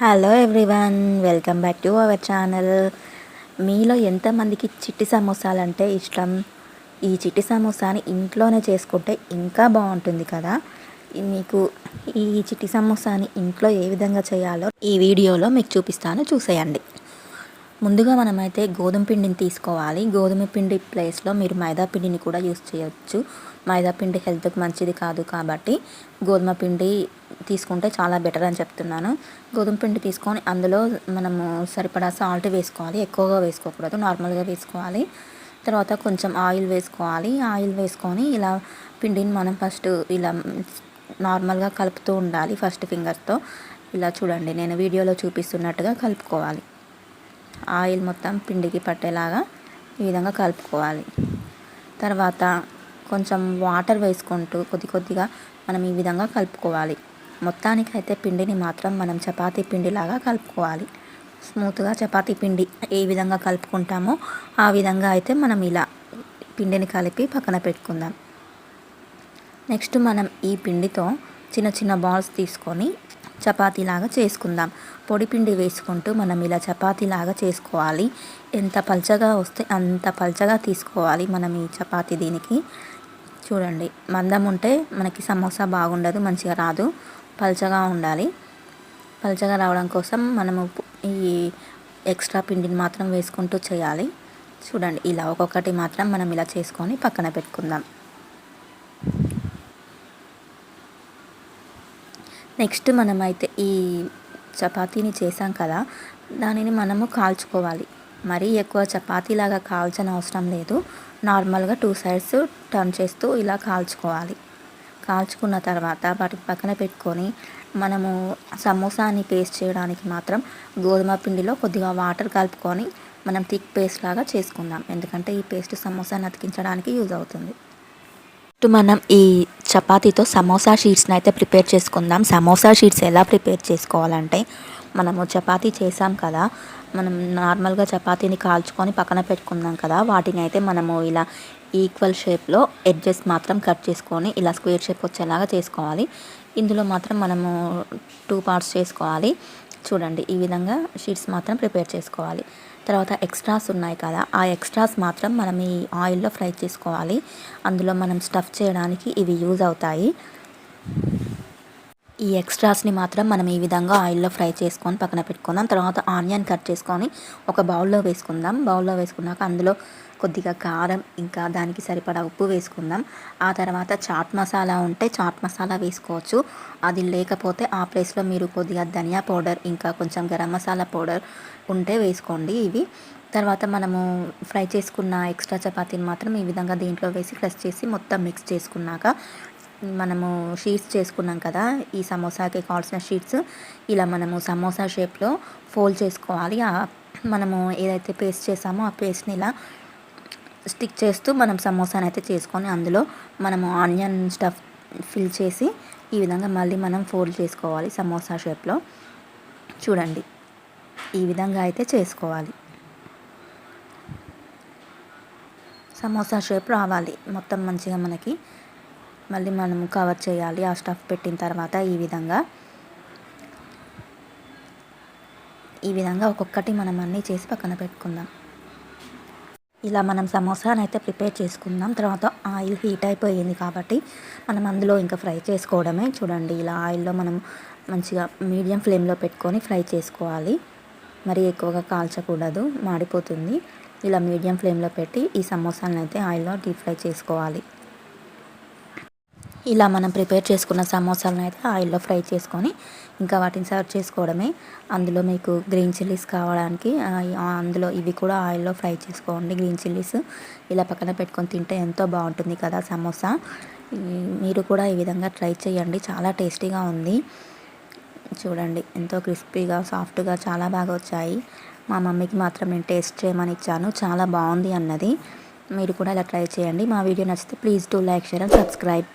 Hello everyone welcome back to our channel మీలో ఎంతమందికి చిట్టి సమోసాలు అంటే ఇష్టం? ఈ చిట్టి సమోసాని ఇంట్లోనే చేసుకుంటే ఇంకా బాగుంటుంది కదా? మీకు ఈ చిట్టి సమోసాని ఇంట్లో ఏ విధంగా చేయాలో ఈ వీడియోలో మీకు చూపిస్తాను చూసేయండి. ముందుగా మనమైతే గోధుమ పిండిని తీసుకోవాలి. గోధుమ పిండి ప్లేస్లో మీరు మైదా పిండిని కూడా యూస్ చేయొచ్చు. మైదా పిండి హెల్త్కి మంచిది కాదు కాబట్టి గోధుమ పిండి తీసుకుంటే చాలా బెటర్ అని చెప్తున్నాను. గోధుమ పిండి తీసుకొని అందులో మనము సరిపడా సాల్ట్ వేసుకోవాలి. ఎక్కువగా వేసుకోకూడదు. నార్మల్గా వేసుకోవాలి. తర్వాత కొంచెం ఆయిల్ వేసుకోవాలి. ఆయిల్ వేసుకొని ఇలా పిండిని మనం ఫస్ట్ ఇలా నార్మల్గా కలుపుతూ ఉండాలి ఫస్ట్ ఫింగర్తో ఇలా చూడండి. నేను వీడియోలో చూపిస్తున్నట్టుగా కలుపుకోవాలి. ఆయిల్ మొత్తం పిండికి పట్టేలాగా ఈ విధంగా కలుపుకోవాలి. తర్వాత కొంచెం వాటర్ వేసుకుంటూ కొద్ది కొద్దిగా మనం ఈ విధంగా కలుపుకోవాలి. మొత్తానికి అయితే పిండిని మాత్రం మనం చపాతీ పిండిలాగా కలుపుకోవాలి. స్మూత్గా చపాతీ పిండి ఏ విధంగా కలుపుకుంటామో ఆ విధంగా అయితే మనం ఇలా పిండిని కలిపి పక్కన పెట్టుకుందాం. నెక్స్ట్ మనం ఈ పిండితో చిన్న చిన్న బాల్స్ తీసుకొని చపాతీలాగా చేసుకుందాం. పొడిపిండి వేసుకుంటూ మనం ఇలా చపాతీలాగా చేసుకోవాలి. ఎంత పల్చగా వస్తే అంత పల్చగా తీసుకోవాలి మనం ఈ చపాతీ దీనికి. చూడండి మందం ఉంటే మనకి సమోసా బాగుండదు మంచిగా రాదు. పల్చగా ఉండాలి. పల్చగా రావడం కోసం మనము ఈ ఎక్స్ట్రా పిండిని మాత్రం వేసుకుంటూ చేయాలి. చూడండి ఇలా ఒక్కొక్కటి మాత్రం మనం ఇలా చేసుకొని పక్కన పెట్టుకుందాం. నెక్స్ట్ మనమైతే ఈ చపాతీని చేసాం కదా దానిని మనము కాల్చుకోవాలి. మరీ ఎక్కువ చపాతీలాగా కాల్చని అవసరం లేదు. నార్మల్గా టూ సైడ్స్ టర్న్ చేస్తూ ఇలా కాల్చుకోవాలి. కాల్చుకున్న తర్వాత వాటి పక్కన పెట్టుకొని మనము సమోసాని పేస్ట్ చేయడానికి మాత్రం గోధుమ పిండిలో కొద్దిగా వాటర్ కలుపుకొని మనం థిక్ పేస్ట్ లాగా చేసుకుందాం. ఎందుకంటే ఈ పేస్ట్ సమోసాని అతికించడానికి యూజ్ అవుతుంది. ఇప్పుడు మనం ఈ చపాతీతో సమోసా షీట్స్ని అయితే ప్రిపేర్ చేసుకుందాం. సమోసా షీట్స్ ఎలా ప్రిపేర్ చేసుకోవాలంటే మనము చపాతీ చేసాం కదా మనం నార్మల్గా చపాతీని కాల్చుకొని పక్కన పెట్టుకుందాం కదా వాటిని అయితే మనము ఇలా ఈక్వల్ షేప్లో ఎడ్జెస్ మాత్రం కట్ చేసుకొని ఇలా స్క్వేర్ షేప్ వచ్చేలాగా చేసుకోవాలి. ఇందులో మాత్రం మనము టూ పార్ట్స్ చేసుకోవాలి. చూడండి ఈ విధంగా షీట్స్ మాత్రం ప్రిపేర్ చేసుకోవాలి. తర్వాత ఎక్స్ట్రాస్ ఉన్నాయి కదా ఆ ఎక్స్ట్రాస్ మాత్రం మనం ఈ ఆయిల్లో ఫ్రై చేసుకోవాలి. అందులో మనం స్టఫ్ చేయడానికి ఇవి యూజ్ అవుతాయి. ఈ ఎక్స్ట్రాస్ని మాత్రం మనం ఈ విధంగా ఆయిల్లో ఫ్రై చేసుకొని పక్కన పెట్టుకుందాం. తర్వాత ఆనియన్ కట్ చేసుకొని ఒక బౌల్లో వేసుకుందాం. బౌల్లో వేసుకున్నాక అందులో కొద్దిగా కారం ఇంకా దానికి సరిపడా ఉప్పు వేసుకుందాం. ఆ తర్వాత చాట్ మసాలా ఉంటే చాట్ మసాలా వేసుకోవచ్చు. అది లేకపోతే ఆ ప్లేస్లో మీరు కొద్దిగా ధనియా పౌడర్ ఇంకా కొంచెం గరం మసాలా పౌడర్ ఉంటే వేసుకోండి ఇవి. తర్వాత మనము ఫ్రై చేసుకున్న ఎక్స్ట్రా చపాతీని మాత్రం ఈ విధంగా దీంట్లో వేసి క్రష్ చేసి మొత్తం మిక్స్ చేసుకున్నాక మనము షీట్స్ చేసుకున్నాం కదా ఈ సమోసాకి కావాల్సిన షీట్స్ ఇలా మనము సమోసా షేప్లో ఫోల్డ్ చేసుకోవాలి. మనము ఏదైతే పేస్ట్ చేసామో ఆ పేస్ట్ని ఇలా స్టిక్ చేస్తూ మనం సమోసాని అయితే చేసుకొని అందులో మనము ఆనియన్ స్టఫ్ ఫిల్ చేసి ఈ విధంగా మళ్ళీ మనం ఫోల్డ్ చేసుకోవాలి సమోసా షేప్లో. చూడండి ఈ విధంగా అయితే చేసుకోవాలి. సమోసా షేప్ రావాలి మొత్తం మంచిగా మనకి మళ్ళీ మనం కవర్ చేయాలి. ఆ స్టఫ్ పెట్టిన తర్వాత ఈ విధంగా. ఈ విధంగా ఒక్కొక్కటి మనం అన్నీ చేసి పక్కన పెట్టుకుందాం. ఇలా మనం సమోసాని అయితే ప్రిపేర్ చేసుకుందాం. తర్వాత ఆయిల్ హీట్ అయిపోయింది కాబట్టి మనం అందులో ఇంకా ఫ్రై చేసుకోవడమే. చూడండి ఇలా ఆయిల్లో మనం మంచిగా మీడియం ఫ్లేమ్లో పెట్టుకొని ఫ్రై చేసుకోవాలి. మరి ఎక్కువగా కాల్చకూడదు మాడిపోతుంది. ఇలా మీడియం ఫ్లేమ్లో పెట్టి ఈ సమోసాలను అయితే ఆయిల్లో డీప్ ఫ్రై చేసుకోవాలి. ఇలా మనం ప్రిపేర్ చేసుకున్న సమోసాలను అయితే ఆయిల్లో ఫ్రై చేసుకొని ఇంకా వాటిని సర్వ్ చేసుకోవడమే. అందులో మీకు గ్రీన్ చిల్లీస్ కావడానికి అందులో ఇవి కూడా ఆయిల్లో ఫ్రై చేసుకోండి. గ్రీన్ చిల్లీస్ ఇలా పక్కన పెట్టుకొని తింటే ఎంతో బాగుంటుంది కదా సమోసా. మీరు కూడా ఈ విధంగా ట్రై చేయండి. చాలా టేస్టీగా ఉంది. చూడండి ఎంతో క్రిస్పీగా సాఫ్ట్గా చాలా బాగా వచ్చాయి. మా మమ్మీకి మాత్రం నేను టేస్ట్ చేయమని ఇచ్చాను. చాలా బాగుంది అన్నది. మీరు కూడా ఇలా ట్రై చేయండి. మా వీడియో నచ్చితే please do like share and subscribe.